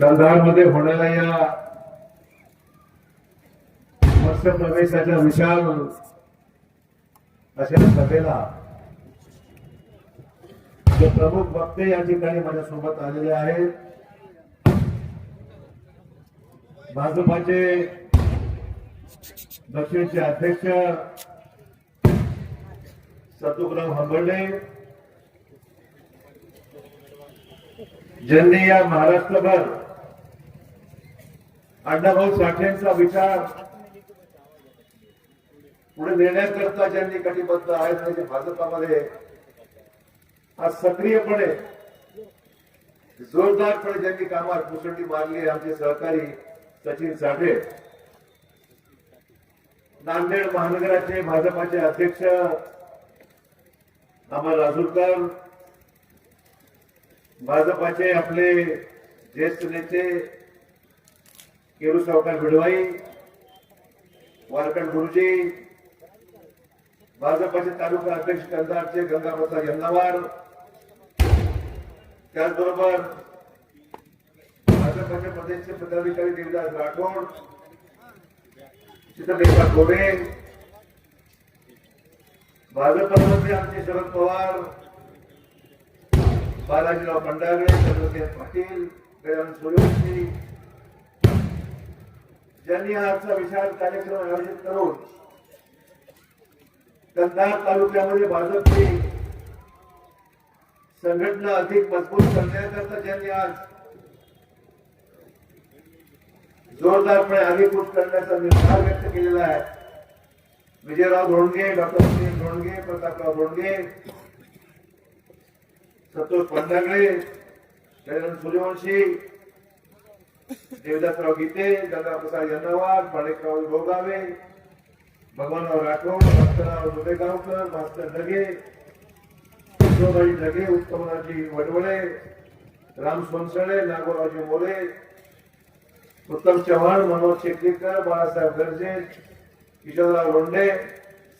मध्ये होणाऱ्या या मत्स्य प्रवेशाच्या विशाल अशा सभेला जे प्रमुख वक्ते या ठिकाणी माझ्यासोबत आलेले आहेत. भाजपाचे दक्षिणचे अध्यक्ष सतुग्राम हंबर्डे ज्यांनी या महाराष्ट्रभर अण्णाभाऊ साठेंचा विचार पुढे नेण्याकरता ज्यांनी कटिबद्ध आहेत म्हणजे भाजपामध्ये आज सक्रियपणे जोरदारपणे ज्यांनी कामात मुसंडी मारली आमचे सहकारी सचिन साठे नांदेड महानगराचे भाजपाचे अध्यक्ष अमर राजूरकर भाजपाचे आपले ज्येष्ठ नेते केरू सावकार भिडवाई वारकड गुरुजी भाजपाचे तालुका अध्यक्ष कंधारचे गंगाप्रसाद यन्नावार त्याचबरोबर भाजपाचे प्रदेशचे पदाधिकारी देवदास राठोड चित्रलेखा गोरे भाजपमध्ये आमचे शरद पवार बालाजीराव पंडागळे चंद्रकांत पाटील दयानंद सूर्यवंशी ज्यांनी आजचा विशाल कार्यक्रम आयोजित करून कंधार तालुक्यामध्ये भाजपची संघटना अधिक मजबूत करण्याकरता ज्यांनी आज जोरदारपणे अधिकृत करण्याचा निर्धार व्यक्त केलेला आहे. विजयराव धोंडगे डॉक्टर सुनील धोंडगे प्रतापराव धोंडगे संतोष पंडागडे दयानंद सूर्यवंशी देवदासराव गीते गंगाप्रसाद यन्नावार माणिकराव भोगावे भगवानराव राठोड भक्तराव दुबेगावकर भास्कर ढगे किशोरराजी ढगे उत्तमराजी वडवळे राम सोनसळे नागोरावजी मोरे उत्तम चव्हाण मनोज शेकलीकर बाळासाहेब गर्जे किशोरराव लोंढे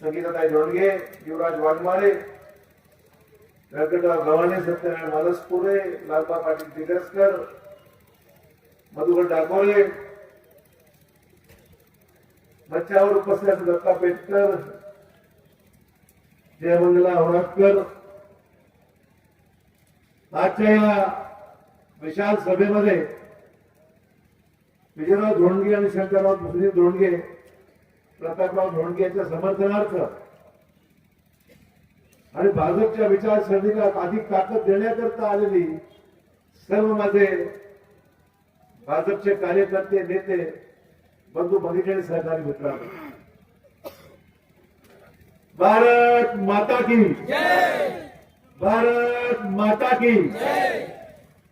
संगीताताई लोणगे युवराज वाघमारे व्यंकटराव गव्हाणे सत्यनारायण मालसपुरे लालबा पाटील दिगसकर मधुकर डाकोळे मंचावर उपस्थित असलेले दत्ता पेटकर. जयमंगला होराटकर आजच्या या विशाल सभेमध्ये विजयराव धोंडगे आणि शंकरराव मुसली धोंडगे प्रतापराव धोंडगे यांच्या समर्थनार्थ आणि भाजपच्या विचारसरणीला अधिक ताकद देण्याकरता आलेली सर्व माझे भाजपचे कार्यकर्ते नेते बंधू भगिनी आणि सहकारी मित्रांनो. भारत माता की. भारत माता की.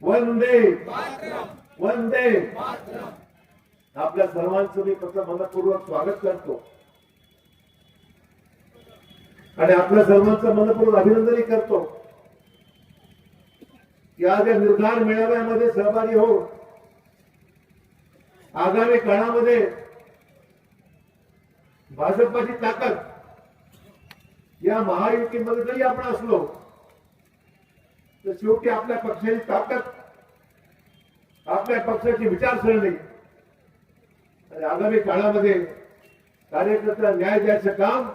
वंदे. वंदे. आपल्या सर्वांचं मी फक्त मनपूर्वक स्वागत करतो. आणि आपल्या सर्वांचं मनपूर्वक अभिनंदनही करतो. की आज या निर्धार मेळाव्यामध्ये सहभागी हो. आगामी काळामध्ये भाजपाची ताकद या महायुतीमध्ये जरी आपण असलो तर शेवटी आपल्या पक्षाची ताकद आपल्या पक्षाची विचारसरणी आणि आगामी काळामध्ये कार्यकर्ता न्याय द्यायचं काम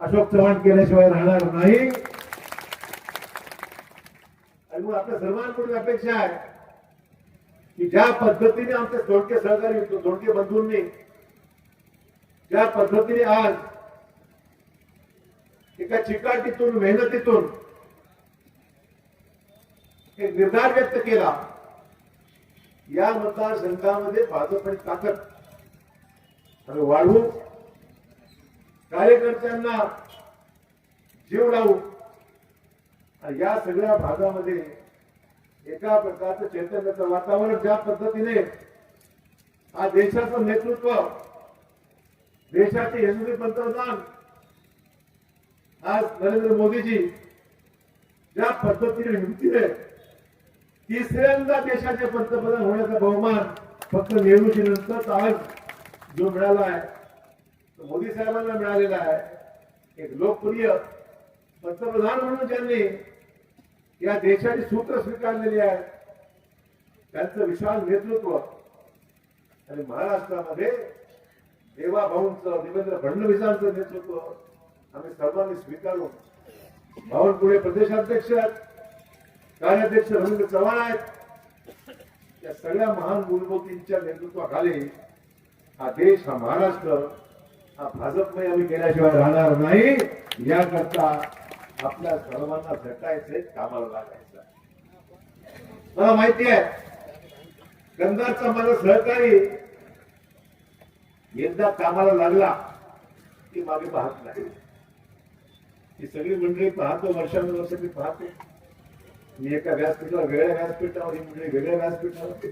अशोक चव्हाण केल्याशिवाय राहणार नाही. आणि मग आपल्या सर्वांकडून अपेक्षा आहे. की ज्या पद्धतीने आमचे धोडके सहकारी धोडके बंधूंनी ज्या पद्धतीने आज एका चिकाटीतून मेहनतीतून एक निर्धार व्यक्त केला या मतदारसंघामध्ये भाजपची ताकद वाढवू कार्यकर्त्यांना जीव लावू या सगळ्या भागामध्ये एका प्रकारचं चैतन्याचं वातावरण ज्या पद्धतीने हा देशाचं नेतृत्व देशाचे यशस्वी पंतप्रधान आज नरेंद्र मोदीजी ज्या पद्धतीने हिमतीने तिसऱ्यांदा देशाचे पंतप्रधान होण्याचा बहुमान फक्त नेहरूजी नंतर आज जो मिळाला आहे तो मोदी साहेबांना मिळालेला आहे. एक लोकप्रिय पंतप्रधान म्हणून ज्यांनी या देशाची सूत्र स्वीकारलेली आहे. त्यांचं विशाल नेतृत्व आणि महाराष्ट्रामध्ये देवा भाऊंचं देवेंद्र फडणवीसांचं नेतृत्व आम्ही सर्वांनी स्वीकारून भावनपुढे प्रदेशाध्यक्ष कार्याध्यक्ष रवींद्र चव्हाण आहेत. या सगळ्या महान मूलभूतींच्या नेतृत्वाखाली हा देश हा महाराष्ट्र हा भाजपमय आम्ही गेल्याशिवाय राहणार नाही. याकरता आपल्या सर्वांना झटायचंय कामाला लागायचं मला माहिती आहे गंधारचा माझा सहकारी एकदा कामाला लागला की मागे पाहत नाही. ही सगळी मंडळी पाहतो वर्षानुवर्ष मी पाहते. मी एका व्यासपीठावर वेगळ्या व्यासपीठावर ही मंडळी वेगळ्या व्यासपीठावर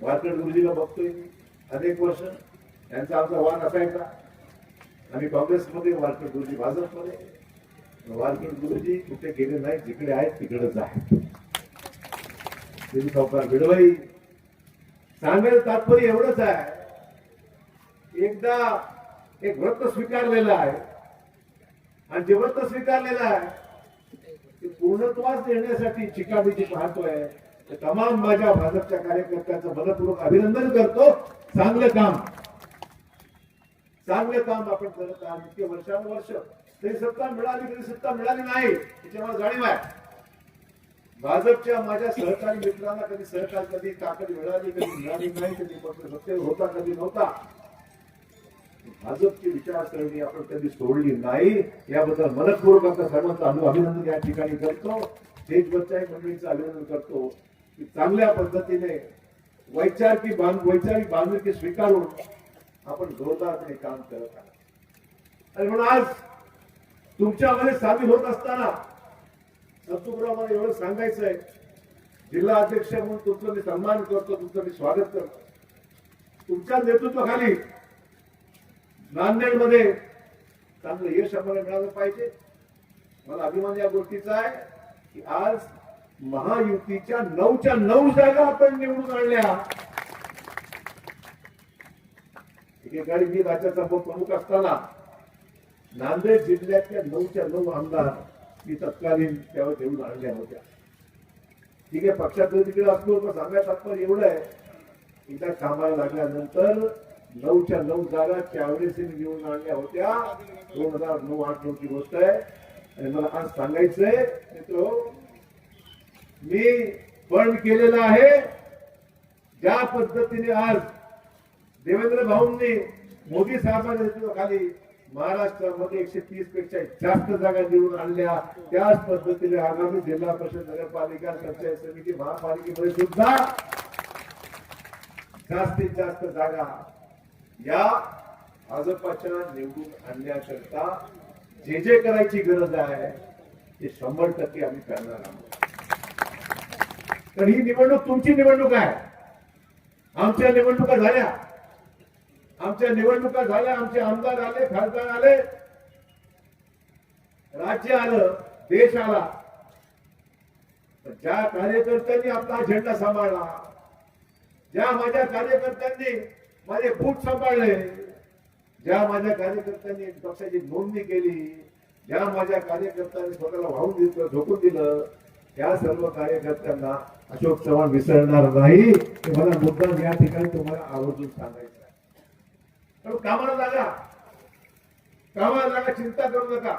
वारकड गुरुजीला बघतोय मी अनेक वर्ष. त्यांचा आमचा वाद असायचा. आम्ही काँग्रेसमध्ये वारकड गुरुजी भाजपमध्ये. वारकड गुरुजी कुठे गेले नाही जिकडे आहेत तिकडेच आहेत. देवी सावकार भिडवाई सांगायचं तात्पर्य एवढंच आहे. एकदा एक व्रत स्वीकारलेलं आहे. आणि जे व्रत स्वीकारलेलं आहे ते पूर्णत्वास देण्यासाठी चिकाटीची पाहतोय तर तमाम माझ्या भाजपच्या कार्यकर्त्यांचं मनपूर्वक अभिनंदन करतो. चांगलं काम. चांगलं काम आपण करत आहात. इतके वर्षानुवर्ष तरी सत्ता मिळाली तरी सत्ता मिळाली नाही याची मला जाणीव आहे. भाजपच्या माझ्या सहकारी मित्रांना कधी सहकार कधी ताकद मिळाली कधी मिळाली नाही कधी सत्तेवर होता कधी नव्हता. भाजपची विचारसरणी आपण कधी सोडली नाही याबद्दल मनपूर्वक सर्वांचं अनु- अभिनंदन या ठिकाणी करतो. देशभरच्या मंडळीचं अभिनंदन करतो की चांगल्या पद्धतीने वैचारिक बांध वैचारिक बांधिलकी स्वीकारून आपण जोरदारपणे काम करत आहोत. आणि म्हणून आज तुमच्यामध्ये सामील होत असताना संतुराव मला एवढं सांगायचं आहे जिल्हा अध्यक्ष म्हणून तुमचं मी सन्मान करतो तुमचं मी स्वागत करतो. तुमच्या नेतृत्वाखाली नांदेडमध्ये चांगलं यश आम्हाला मिळालं पाहिजे. मला अभिमान या गोष्टीचा आहे की आज महायुतीच्या नऊच्या नऊ जागा आपण निवडून आणल्या. एकेकाळी मी राज्याचा प्रमुख असताना नांदेड जिल्ह्यातल्या नऊच्या नऊ आमदार मी तत्कालीन त्यावर घेऊन आणल्या होत्या. ठीक आहे पक्षात तिकडे असलो तर सांगायचं तात्पर्य एवढं आहे. एकदा कामाला लागल्यानंतर नऊच्या नऊ जागा त्यावेळेस घेऊन आणल्या होत्या. दोन हजार नऊ आठ नऊची गोष्ट आहे. आणि मला आज सांगायचंय मित्र मी पण केलेलं आहे. ज्या पद्धतीने आज देवेंद्र भाऊंनी मोदी साहेबांच्या नेतृत्वाखाली महाराष्ट्रामध्ये एकशे तीसपेक्षा जास्त जागा निवडून आणल्या. त्याच पद्धतीने आगामी जिल्हा परिषद नगरपालिका पंचायत समिती महापालिकेमध्ये सुद्धा जास्तीत जास्त जागा या भाजपाच्या निवडून आणण्याकरता जे जे करायची गरज आहे ते शंभर टक्के आम्ही करणार आहोत. तर ही निवडणूक तुमची निवडणूक आहे. आमच्या निवडणुका झाल्या. आमच्या निवडणुका झाल्या आमचे आमदार आले खासदार आले. राज्य आलं देश आला. ज्या कार्यकर्त्यांनी आपला झेंडा सांभाळला ज्या माझ्या कार्यकर्त्यांनी माझे बूट सांभाळले ज्या माझ्या कार्यकर्त्यांनी पक्षाची नोंदणी केली ज्या माझ्या कार्यकर्त्यांनी स्वतःला वाहून दिलं झोकून दिलं त्या सर्व कार्यकर्त्यांना अशोक चव्हाण विसरणार नाही. हे मला मुद्दा या ठिकाणी तुम्हाला आवर्जून सांगायचं तर कामाला जागा. कामाला जागा चिंता करू नका.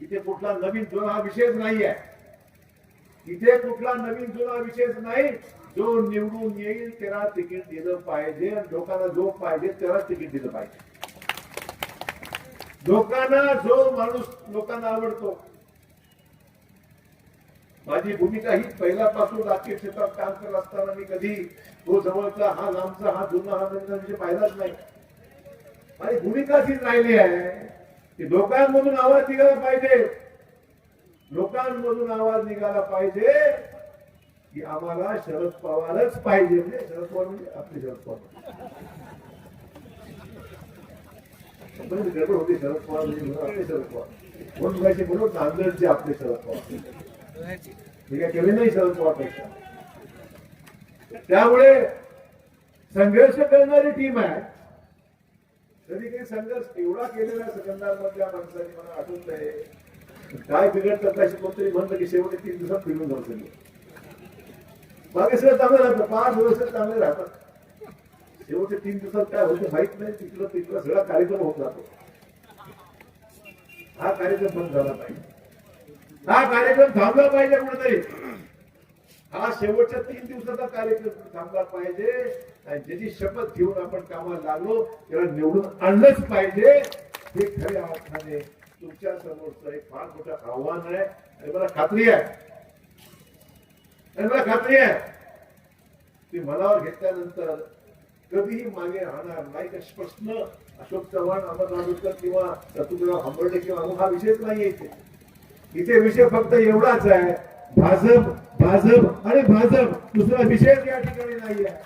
इथे कुठला नवीन जुना हा विषयच नाही आहे इथे कुठला नवीन जुना विषयच नाही. जो निवडून येईल त्याला तिकीट दिलं पाहिजे आणि लोकांना जो पाहिजे त्याला तिकीट दिलं पाहिजे. लोकांना जो माणूस लोकांना आवडतो माझी भूमिका ही पहिल्यापासून राजकीय क्षेत्रात काम करत असताना मी कधी तो जवळचा हा लांबचा हा जुना हा नवीन विषय पाहिलाच नाही. माझी भूमिका ही राहिली आहे की लोकांमधून आवाज निघाला पाहिजे. लोकांमधून आवाज निघाला पाहिजे की आम्हाला शरद पवारच पाहिजे. म्हणजे शरद पवार म्हणजे आपले शरद पवार. गडबड होती शरद पवार म्हणजे आपले शरद पवार. म्हणून म्हणायचे म्हणून नांदेडचे आपले शरद पवार. मी काय केले नाही शरद पवार त्यामुळे संघर्ष करणारी टीम आहे. तरी काही संघर्ष एवढा केलेला सेकंदार मधल्या माणसाने मला आठवत आहे. काय बिघडतं अशी कोणतरी म्हणलं की शेवटी तीन दिवसात फिरून जाऊ सगळे बाकी सगळं चांगलं राहतं. पाच वर्ष चांगले राहतात. शेवटच्या तीन दिवसात काय होतं माहीत नाही. तिकडं तिकडं सगळा कार्यक्रम होत जातो. हा कार्यक्रम बंद झाला पाहिजे. हा कार्यक्रम थांबला पाहिजे कुठेतरी. हा शेवटच्या तीन दिवसाचा कार्यक्रम थांबला पाहिजे. आणि ज्याची शपथ घेऊन आपण कामाला लागलो त्याला निवडून आणलंच पाहिजे. हे खऱ्या अर्थाने तुमच्या समोरचं एक फार मोठं आव्हान आहे. आणि मला खात्री आहे. आणि मला खात्री आहे. ते मनावर घेतल्यानंतर कधीही मागे राहणार नाही का प्रश्न? अशोक चव्हाण अमर राजूरकर किंवा ऋतुराव हंबर्डे किंवा हा विषयच नाही येते इथे विषय फक्त एवढाच आहे. भाजप भाजप आणि भाजप दुसरा विषयच या ठिकाणी नाही आहे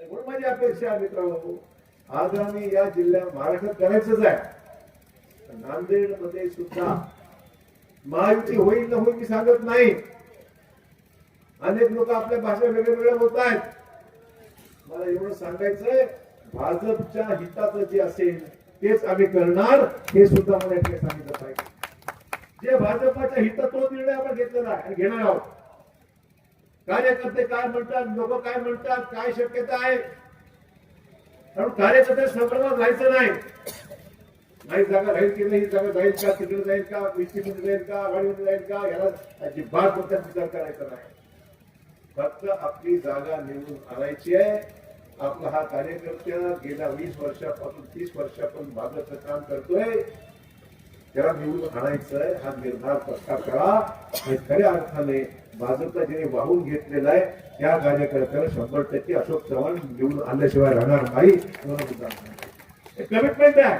म्हणून माझी अपेक्षा आहे मित्रांनो. आम्ही या जिल्ह्यात महाराष्ट्रात करायचंच आहे. नांदेडमध्ये सुद्धा महायुती होईल ना होईल मी सांगत नाही. अनेक लोक आपल्या भाषा वेगळ्या वेगळ्या होत आहेत. मला एवढं सांगायचंय भाजपच्या हिताचं जे असेल तेच आम्ही करणार हे सुद्धा मला सांगितलं पाहिजे. जे भाजपाच्या हितात तो निर्णय आपण घेतलेला आहे आणि घेणार आहोत. कार्यकर्ते काय म्हणतात लोक काय म्हणतात काय शक्यता आहे? कारण कार्यकर्ते संभ्रमात राहायचं नाही. नाही जागा राहील की नाही जागा जाईल का तिकडे जाईल का मध्ये जाईल का आघाडीमध्ये जाईल का याला अजिबात कोणत्या विचार करायचा नाही. फक्त आपली जागा निवडून आणायची आहे. आपला हा कार्यकर्त्या गेल्या वीस वर्षापासून तीस वर्षापासून भाजपचं काम करतोय. त्याला निवडून आणायचं आहे हा निर्धार पक्का करा. आणि खऱ्या अर्थाने भाजपला ज्याने वाहून घेतलेला आहे त्या कार्यकर्त्याला शंभर टक्के अशोक चव्हाण निवडून आणल्याशिवाय राहणार नाही. कमिटमेंट आहे.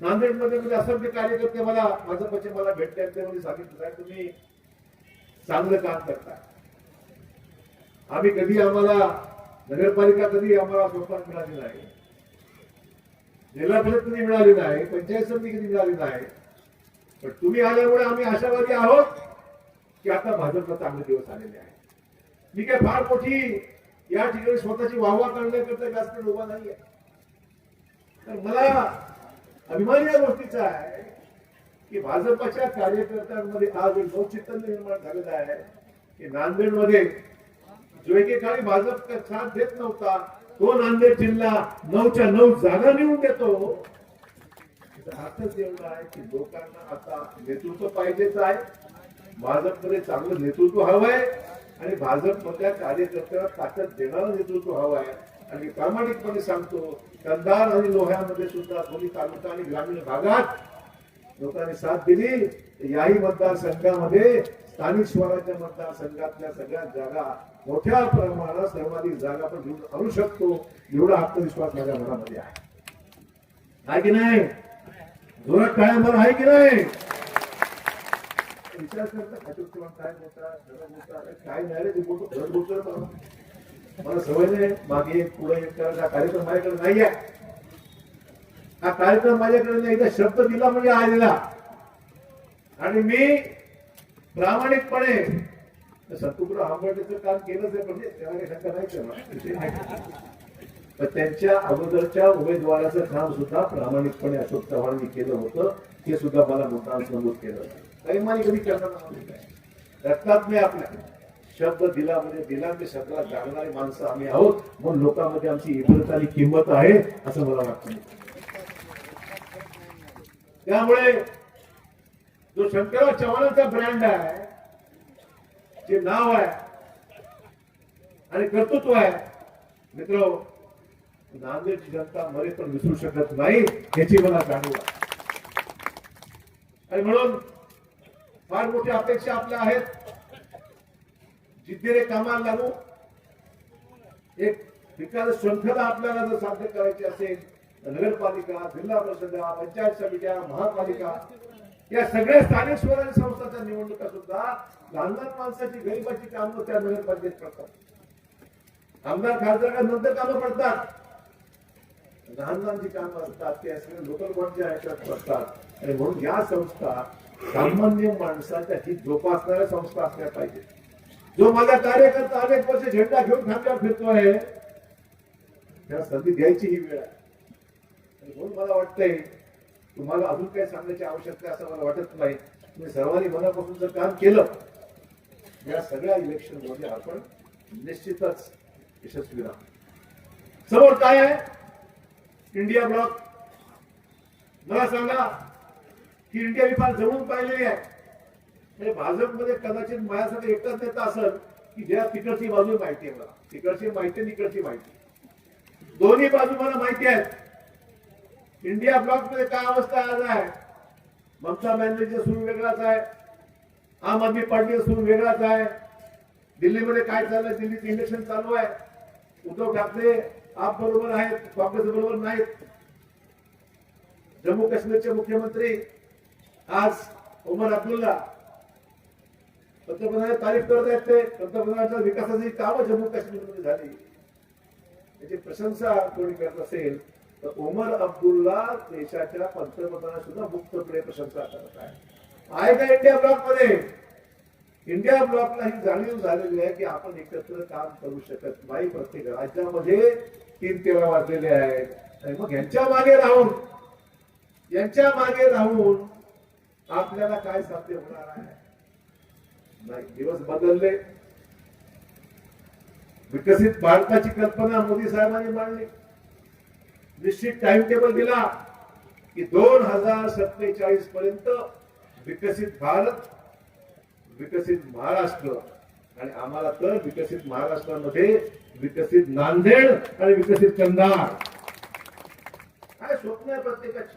नांदेडमध्ये म्हणजे असंख्य कार्यकर्ते मला भाजपचे म्हणजे मला भेटले आणि सांगितलं साहेब तुम्ही चांगलं काम करता आम्ही कधी आम्हाला नगरपालिका कधी आम्हाला स्वतः मिळाली नाही. जिल्हा परिषद कधी मिळाली नाही पंचायत समिती कधी मिळाली नाही पण तुम्ही आल्यामुळे आम्ही आशावादी आहोत की आता भाजपला चांगले दिवस आलेले आहेत. मी काय फार मोठी या ठिकाणी स्वतःची वाहवा करण्याकरता जास्त उभा नाहीये. तर मला अभिमान या गोष्टीचा आहे की भाजपच्या कार्यकर्त्यांमध्ये आज एक नवचैतन्य निर्माण झालेलं आहे की नांदेडमध्ये जो एकेकाळी भाजप साथ देत नव्हता तो नांदेड जिल्हा? नऊच्या नऊ जागा निवडून देतो. अर्थच एवढा आहे की लोकांना आता नेतृत्व पाहिजेच आहे. भाजपमध्ये चांगलं नेतृत्व हवं आहे आणि भाजपमधल्या कार्यकर्त्याला ताकद देणारं नेतृत्व हवं आहे आणि प्रामाणिकपणे सांगतो कंधार आणि लोह्यामध्ये सुद्धा दोन्ही तालुका आणि ग्रामीण भागात लोकांनी साथ दिली. याही मतदारसंघामध्ये स्थानिक स्वराज्य मतदारसंघातल्या सगळ्या जागा मोठ्या प्रमाणात सर्वाधिक जागा आपण घेऊन आणू शकतो एवढा आत्मविश्वास माझ्या मनामध्ये आहे. आहे की नाही? जोरात काय आहे की नाही? विचार करता काय बोलता काय नाही रे बोलतो धरण मला सवय नाही मागे पुढे एक करायचा कार्यक्रम माझ्याकडे नाही आहे हा कार्यक्रम माझ्याकडे नाही एकदा शब्द दिला म्हणजे आलेला. आणि मी प्रामाणिकपणे सतुग्र आंबेडकरचं काम केलंच आहे म्हणजे त्याला काही शंका नाही करणार त्यांच्या अगोदरच्या उमेदवाराचं काम सुद्धा प्रामाणिकपणे अशोक चव्हाणांनी केलं होतं. हे सुद्धा मला मोठा नमूद केलं काही मानी कधी करणार रक्तात मी आपल्या. शब्द दिला म्हणजे दिला ते शब्दाला जागणारी माणसं आम्ही आहोत म्हणून लोकांमध्ये आमची इब्रत आणि किंमत आहे असं मला वाटतं. त्यामुळे जो शंकरराव चव्हाणांचा ब्रँड आहे जे नाव आहे आणि कर्तृत्व आहे. मित्र नांदेडची जनता मरे पण विसरू शकत नाही याची मला जाणीव आणि म्हणून फार मोठ्या अपेक्षा आपल्या आहेत. जिद्दीने कामाला लागू. एक विकास श्रंखला आपल्याला जर साध्य करायची असेल नगरपालिका जिल्हा परिषद पंचायत समित्या महापालिका या सगळ्या स्थानिक स्वराज्य संस्थांच्या निवडणुका सुद्धा लहान लहान माणसाची गरिबाची कामं त्या नगरपालिकेत पडतात आमदार खासदार नंतर कामं पडतात? लहान लहान जी कामं असतात ते सगळे लोकल बॉडच्या ह्याच्यात पडतात. आणि म्हणून या संस्था सामान्य माणसाच्या हित जोपासणाऱ्या संस्था असल्या पाहिजेत. जो माझा कार्यकर्ता अनेक वर्ष झेंडा घेऊन खांद्यावर फिरतोय त्या संधी द्यायची ही वेळ आहे. म्हणून मला वाटतंय तुम्हाला अजून काही सांगण्याची आवश्यकता असं मला वाटत नाही. तुम्ही सर्वांनी मनापासून जर काम केलं या सगळ्या इलेक्शनमध्ये आपण निश्चितच यशस्वी राहू. समोर काय आहे? इंडिया ब्लॉक मला सांगा की इंडिया मी फार जवळून पाहिलेली आहे. म्हणजे भाजपमध्ये कदाचित माझ्यासाठी एकटाच नेता असेल की ज्या तिकडची बाजू माहिती आहे मला. तिकडची माहिती तिकडची माहिती. दोन्ही बाजू मला माहिती आहेत. इंडिया ब्लॉकमध्ये काय अवस्था आज आहे? ममता बॅनर्जीचा सूर वेगळाच आहे. आम आदमी पार्टीचा सूर वेगळाच आहे. दिल्लीमध्ये काय चाललंय? दिल्लीचं इलेक्शन चालू आहे. उद्धव ठाकरे आप बरोबर आहेत काँग्रेस बरोबर नाहीत. जम्मू काश्मीरचे मुख्यमंत्री आज उमर अब्दुल्ला. पंतप्रधान तारीफ करत आहेत ते. पंतप्रधानांच्या विकासाची कामं जम्मू काश्मीरमध्ये झाली. त्याची प्रशंसा कोणी करत असेल तर उमर अब्दुल्ला देशाच्या पंतप्रधाना सुद्धा मुक्तपणे प्रशंसा करत आहे. आहे का इंडिया ब्लॉकमध्ये इंडिया ब्लॉकला ही जाणीव झालेली आहे की आपण एकत्र काम करू शकत नाही. प्रत्येक राज्यामध्ये तीन तेरा वाजलेले आहेत. आणि मग यांच्या मागे राहून यांच्या मागे राहून आपल्याला काय साध्य होणार आहे? नाही दिवस बदलले. विकसित भारताची कल्पना मोदी साहेबांनी मांडली. निश्चित टाइम टेबल दिला की दोन हजार सत्तेचाळीस पर्यंत विकसित भारत विकसित महाराष्ट्र आणि आम्हाला तर विकसित महाराष्ट्रामध्ये विकसित नांदेड आणि विकसित कंधार काय स्वप्न आहे प्रत्येकाची?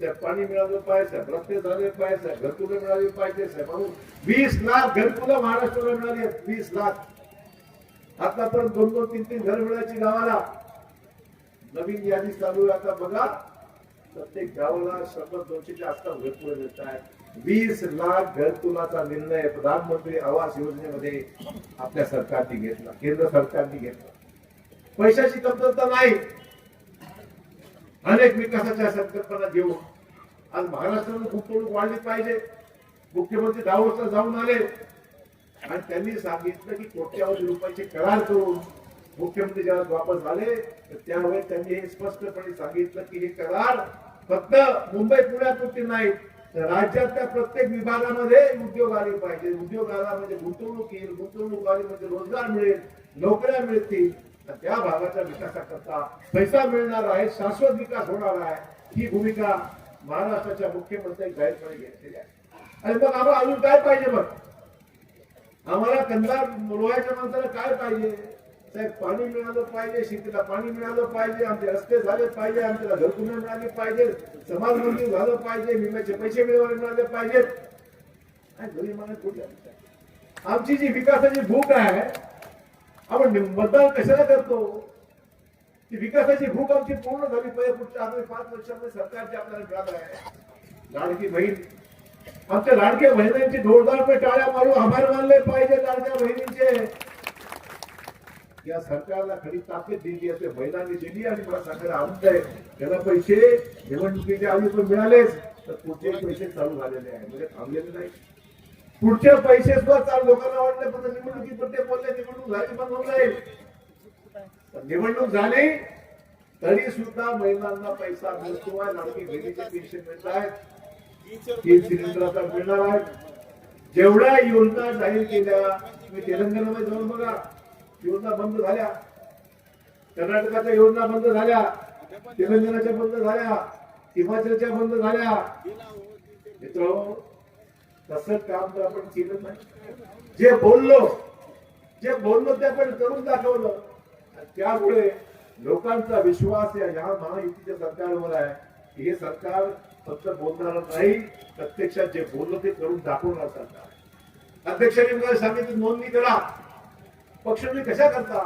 साहेब पाणी मिळालं पाहिजे साहेब रस्ते झाले पाहिजे साहेब घरकुलं मिळाली पाहिजे साहेब म्हणून वीस लाख घरकुलं महाराष्ट्राला मिळाली आहेत वीस लाख. आतापर्यंत दोन दोन तीन तीन घर मिळायची गावाला. नवीन यादी चालू आहे. आता बघा प्रत्येक गावाला शंभर दोनशेच्या आसपास घरकुलं देत आहेत वीस लाख घरकुलाचा निर्णय प्रधानमंत्री आवास योजनेमध्ये आपल्या सरकारने घेतला केंद्र सरकारने घेतला. पैशाची कमतरता नाही. अनेक विकासाच्या संकल्पना घेऊन आज महाराष्ट्रानं गुंतवणूक वाढली पाहिजे. मुख्यमंत्री दावोसला जाऊन आले. आणि त्यांनी सांगितलं की कोट्यावधी रुपयाचे करार करून मुख्यमंत्री जेव्हा वापस आले तर त्यावेळेस त्यांनी हे स्पष्टपणे सांगितलं की हे करार फक्त मुंबई पुण्यापुरते नाही तर राज्यातल्या प्रत्येक विभागामध्ये उद्योग आले पाहिजे. उद्योगाला म्हणजे गुंतवणूक येईल गुंतवणूक आली म्हणजे रोजगार मिळेल नोकऱ्या मिळतील. तर त्या भागाच्या विकासाकरता पैसा मिळणार आहे शाश्वत विकास होणार आहे. ही भूमिका महाराष्ट्राच्या मुख्यमंत्र्यांनी जाहीरपणे घेतलेली आहे. आणि मग आम्हाला अजून काय पाहिजे मग आम्हाला कंदार लोहाच्या माणसाला काय पाहिजे? साहेब पाणी मिळालं पाहिजे शेतीला पाणी मिळालं पाहिजे आमचे रस्ते झाले पाहिजे आमच्याला घरकुलं मिळाली पाहिजे समाज मंदिर झालं पाहिजे विम्याचे पैसे मिळवायला मिळाले पाहिजेत कुठे? आमची जी विकासाची भूक आहे आपण मतदान कशाला करतो? ती विकासाची भूक आमची पूर्ण झाली पाहिजे पुढच्या आगामी पाच वर्षामध्ये सरकारची आपल्याला मिळालं आहे. लाडकी बहीण. आमच्या लाडक्या बहिणींची जोरदारपणे टाळ्या मारून आभार मानले पाहिजे लाडक्या बहिणींचे. या सरकारला खरी ताकद दिली असते महिलांनी दिली आणि मला सांगायला आनंद आहे. त्याला पैसे निवडणुकीच्या आधी पण मिळालेच तर पुढचे पैसे चालू झालेले आहे म्हणजे थांबलेले नाही. पुढचे पैसे सुद्धा चालू लोकांना वाटले पण निवडणुकी पण ते बोलले निवडणूक झाली पण होऊन जाईल. तर निवडणूक झाली तरी सुद्धा महिलांना पैसा मिळतो आहे. लाडकी बहिणीचे पैसे मिळत आहेत. तीन सिलेंडर आता मिळणार आहेत जेवढ्या योजना जाहीर केल्या तुम्ही तेलंगणामध्ये जाऊन बघा. योजना बंद झाल्या. कर्नाटकाच्या योजना बंद झाल्या. तेलंगणाच्या बंद झाल्या. हिमाचलच्या बंद झाल्या. मित्र तसं काम तर आपण केलं नाही जे बोललो जे बोललो ते आपण करून दाखवलं. त्यामुळे लोकांचा विश्वास या या महायुतीच्या सरकारवर आहे. हे सरकार फक्त बोलणार नाही प्रत्यक्षात जे बोललं ते करून दाखवणार सरकार. अध्यक्षांनी मला सांगितलं नोंदणी करा. पक्ष तुम्ही कशा करता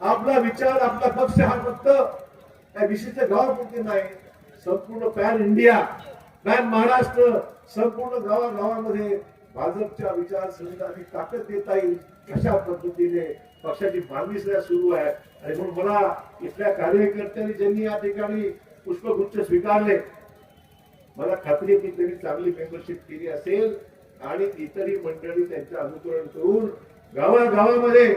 आपला विचार आपला पक्ष हा फक्त त्या विशिष्ट गावापुरती नाही संपूर्ण पॅन इंडिया पॅन महाराष्ट्र संपूर्ण गावागावामध्ये भाजपच्या विचारसरणीला ताकद देता येईल अशा पद्धतीने पक्षाची मागणी सध्या सुरू आहे. आणि म्हणून मला इथल्या कार्यकर्त्यांनी ज्यांनी या ठिकाणी पुष्पगुच्छ स्वीकारले मला खात्री की त्यांनी चांगली मेंबरशिप केली असेल आणि इतरही मंडळी त्यांचं अनुकरण करून गावागावामध्ये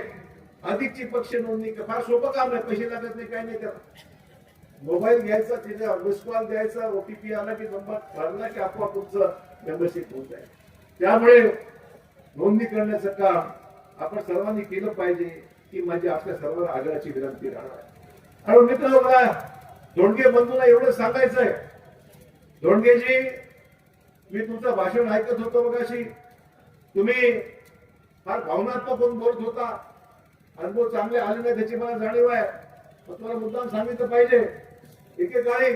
अधिकची पक्ष नोंदणी फार सोपं काम आहे. पैसे लागत नाही काही नाही त्याला. मोबाईल घ्यायचा तिथे मिस कॉल द्यायचा ओटीपी आला की नंबर भरला की आपोआप तुमचं मेंबरशिप होत आहे त्यामुळे नोंदणी करण्याचं काम आपण सर्वांनी केलं पाहिजे की माझी आपल्या सर्वांना आग्रहाची विनंती राहणार आहे. आणि मित्र मला धोंडगे बंधूला एवढं सांगायचंय. धोंडगेजी मी तुमचं भाषण ऐकत होतो मगाशी. तुम्ही फार भावनात्मक होऊन बोलत होता. अनुभव चांगले आले नाही त्याची मला जाणीव आहे. पण तुम्हाला मुद्दाम सांगितलं पाहिजे. एकेकाळी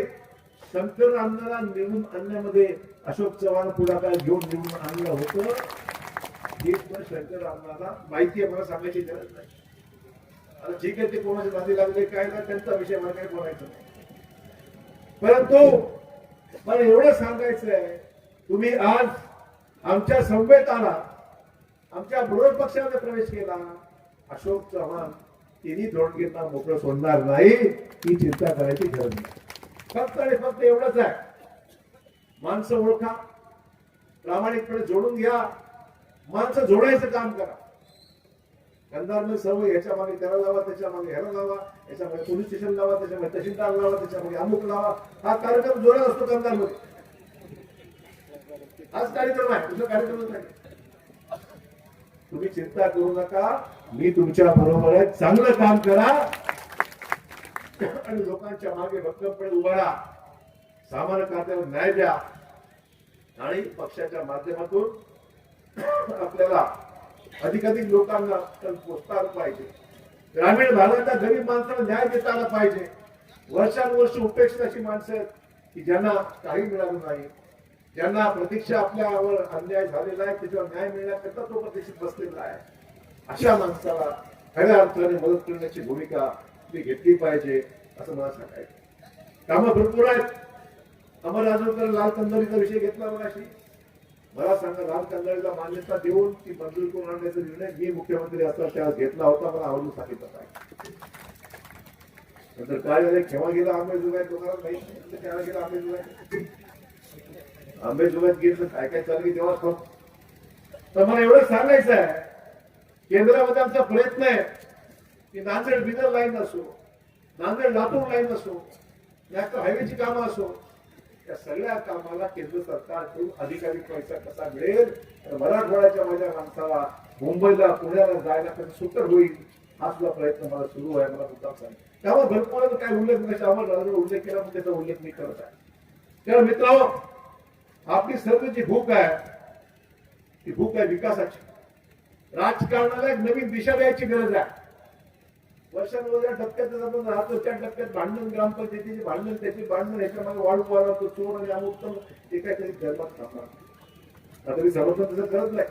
शंकर अण्णाला निवडून आणण्यामध्ये अशोक चव्हाण पुढाकार घेऊन निवडून आणलं होतं. हे पण शंकर अण्णाला माहिती आहे मला सांगायची गरज नाही. आता ठीक आहे ते कोणाच्या नादी लागले काय ना त्यांचा विषय मला काही बोलायचं नाही. परंतु मला एवढं सांगायचं आहे तुम्ही आज आमच्या संवेत आला. आमच्या विरोध पक्षामध्ये प्रवेश केला. अशोक चव्हाण तिन्ही घेता मोकळं सोडणार नाही ही चिंता करायची गरज नाही. फक्त आणि फक्त एवढंच आहे. माणसं ओळखा प्रामाणिकपणे जोडून घ्या माणसं जोडायचं काम करा. कंधारमध्ये सर्व याच्या मागे त्याला लावा त्याच्यामागे ह्याला लावा याच्या मागे पोलीस स्टेशन लावा त्याच्यामागे तहसीलदार लावा त्याच्यामागे अमुक लावा. हा कार्यक्रम जोरात असतो कंधारमध्ये हाच कार्यक्रम आहे तुझं कार्यक्रमच नाही. तुम्ही चिंता करू नका. मी तुमच्या बरोबर आहे. चांगलं काम करा. आणि लोकांच्या मागे भक्कमपणे उभा राहा. सामान्य खात्यावर न्याय द्या. आणि पक्षाच्या माध्यमातून आपल्याला अधिकाधिक लोकांना तर पोचता आलं पाहिजे. ग्रामीण भागातल्या गरीब माणसाला न्याय देता आला पाहिजे. वर्षानुवर्ष उपेक्षित अशी माणसं आहेत की ज्यांना काही मिळालं नाही. ज्यांना प्रतीक्षा आपल्यावर अन्याय झालेला आहे त्याच्यावर न्याय मिळण्याकरता तो प्रतीक्षित बसलेला आहे. अशा माणसाला खऱ्या अर्थाने मदत करण्याची भूमिका तुम्ही घेतली पाहिजे असं मला सांगायचं कामं भरपूर आहेत. अमर राजूरकर लाल कंदळीचा विषय घेतला मगाशी. मला सांगा लाल कंदळीला मान्यता देऊन ती मंजूर करून आणण्याचा निर्णय मी मुख्यमंत्री असताना त्यावेळेस घेतला होता मला आवडून सांगितलं पाहिजे नंतर काय झालं केव्हा गेला आंबेजोगाई तुम्हाला माहीत नाही? केव्हा गेला आंबेजोगाई आंबेजोगाईत गेलं तर काय काय चालू तेव्हा पण तर मला एवढं सांगायचं आहे केंद्रामध्ये आमचा प्रयत्न आहे की नांदेड बिदर लाईन असो नांदेड लातूर लाईन असो नॅशनल हायवेची कामं असो त्या सगळ्या कामाला केंद्र सरकारकडून अधिकाधिक पैसा कसा मिळेल तर मराठवाड्याच्या माझ्या माणसाला मुंबईला पुण्याला जायला कसं सुकर होईल हा सुद्धा प्रयत्न मला सुरू आहे मला मुद्दा सांगितलं त्यामुळे भरपूर काय उल्लेख नाही अमर राजाने उल्लेख केला मग त्याचा उल्लेख मी करत आहे. तर मित्रांनो आपली सर्व जी भूक आहे ती भूक आहे विकासाची. राजकारणाला एक नवीन दिशा द्यायची गरज आहे. वर्षानुवर्षा टप्प्यात आपण राहतो त्या टप्प्यात भांडण ग्रामपंचायतीचे भांडण त्याचे भांडण ह्याच्यामध्ये वाढू वाढ तो चोर आणि अमुक तमुक ते काय तरी धर्मात थांबणार आता मी सर्वत्र तसं करत नाही.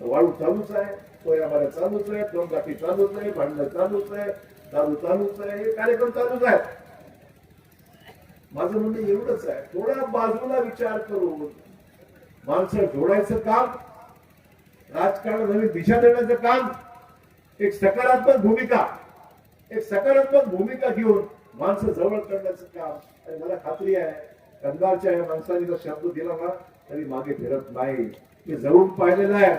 वाळू चालूच आहे सोया माऱ्या चालूच आहे टोमगाठी चालूच आहे भांडण चालूच आहे दारू चालूच आहे हे कार्यक्रम चालूच आहे माझं म्हणणं एवढंच आहे. थोडा बाजूला विचार करून माणसं जोडायचं काम राजकारण नवी दिशा देण्याचं काम एक सकारात्मक भूमिका एक सकारात्मक भूमिका घेऊन माणसं जवळ करण्याचं काम. आणि मला खात्री आहे कंगारच्या या माणसाने जर शब्द दिला ना तरी मागे फिरत नाही. मी जवळून पाहिलेला आहे.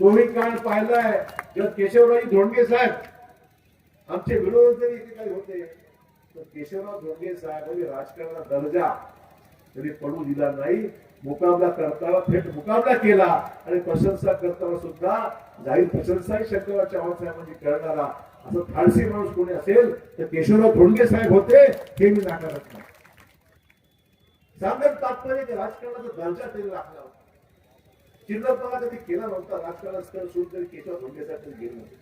तोही काळ पाहिला आहे. जर केशवराजी धोंडगे साहेब आमचे विरोध जरी काही होते. तर केशवराव धोंडगे साहेबांनी राजकारणाचा दर्जा तरी पडू दिला नाही. मुकाबला करताना थेट मुकाबला केला आणि प्रशंसा करताना सुद्धा जाहीर प्रशंसाही शंकरराव चव्हाण साहेबांनी करणारा असं फारसी माणूस कोणी असेल तर केशवराव धोंडगे साहेब होते हे मी नाकारत नाही. सांगत तात्पर्य की राजकारणाचा दर्जा तरी राखला होता. चिन्हपणा कधी केला नव्हता राजकारणात स्तर सुरू तरी केशव धोंडगे साहेब तरी गेले नव्हते.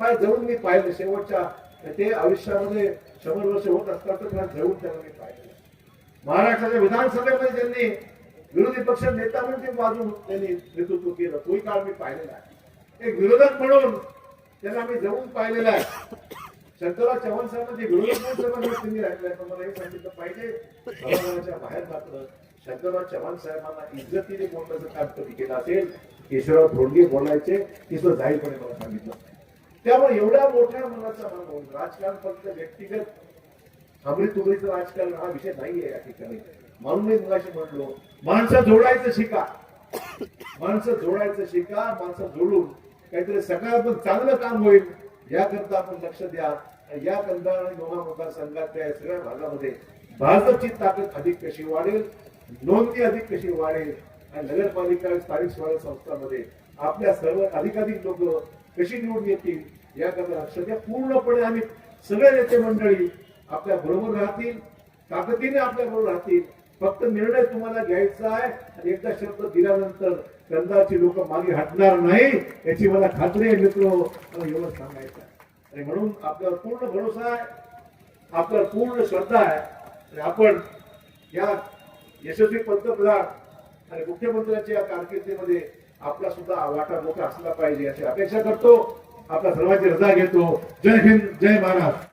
पाय जवळून मी पाहिलं शेवटच्या ते आयुष्यामध्ये शंभर वर्ष होत असतात तर मला जवळून त्यांना मी पाहिलं महाराष्ट्राच्या विधानसभेमध्ये त्यांनी विरोधी पक्ष नेता म्हणून ते बाजू त्यांनी नेतृत्व केलं तोही काळ मी पाहिलेला आहे. एक विरोधक म्हणून त्यांना मी जवळून पाहिलेला आहे. शंकरराव चव्हाण साहेबांचे विरोधक म्हणून सर्वांनी त्यांनी राहिलेलं आहे मला हे सांगितलं पाहिजे. सभागृहाच्या बाहेर मात्र शंकरराव चव्हाण साहेबांना इज्जतीने बोलण्याचं काम कधी केलं असेल? केशवराव धोंडगे बोलायचे तिथं जाहीरपणे मला सांगितलं. त्यामुळे एवढ्या मोठ्या मनाचा होऊन राजकारण फक्त व्यक्तिगत आमरी तुमरीचं राजकारण हा विषय नाहीये या ठिकाणी. म्हणून मी मुलाशी म्हटलो माणसं जोडायचं शिका. माणसं जोडायचं शिका माणसं जोडून काहीतरी सकारात्मक चांगलं काम होईल याकरता आपण लक्ष द्या. या कंदा आणि लोहा मतदारसंघातल्या या सगळ्या भागामध्ये भाजपची ताकद अधिक कशी वाढेल नोंदणी अधिक कशी वाढेल आणि नगरपालिका स्थानिक स्वराज्य संस्थांमध्ये आपल्या सर्व अधिकाधिक लोक कशी निवडून येतील याकरता सध्या पूर्णपणे आम्ही सगळे नेते मंडळी आपल्या बरोबर राहतील ताकदीने आपल्या बरोबर राहतील. फक्त निर्णय तुम्हाला घ्यायचा आहे आणि एकदा शब्द दिल्यानंतर कंदाची लोक मागे हटणार नाही याची मला खात्री आहे मित्र एवढं सांगायचं आहे. आणि म्हणून आपल्यावर पूर्ण भरोसा आहे आपल्यावर पूर्ण श्रद्धा आहे. आणि आपण या यशस्वी पंतप्रधान आणि मुख्यमंत्र्यांच्या या कारकिर्दीमध्ये आपला सुद्धा वाटा मोठा असला पाहिजे अशी अपेक्षा करतो. आपला सर्वांची रजा घेतो. जय हिंद जय महाराष्ट्र.